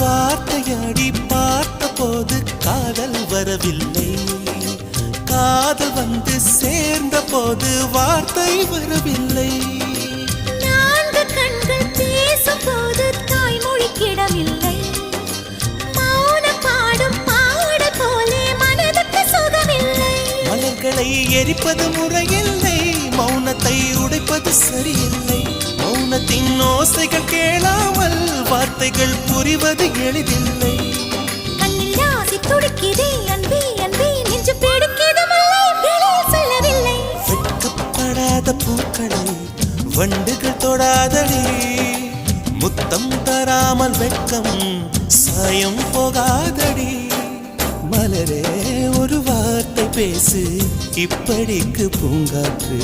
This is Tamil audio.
வார்த்தையாடி பார்த்த போது காதல் வரவில்லை. காதல் வந்து சேர்ந்த போது வார்த்தை வரவில்லை. நான்கு கண்கள் பேசும்போது தாய்மொழி கிடமில்லை மலர்களை எரிப்பது முறையில்லை. மௌனத்தை உடைப்பது சரியில்லை. மௌனத்தின் ஓசைகள் கேளாமல் வார்த்தைகள் புரிவது எளிதில்லை. கண்ணில் ஆசை துடிக்குதே அன்பே அன்பே நெஞ்சு பிடிக்குது மல்லை வெளியில் சொல்லவில்லை. வெட்கப்படாத பூக்களை வண்டுகள் தொடாதடி. முத்தம் தராமல் வெட்கம் சாயம் போகாதடி. மலரே ஒரு வார்த்தை பேசு இப்படிக்கு பூங்காற்று.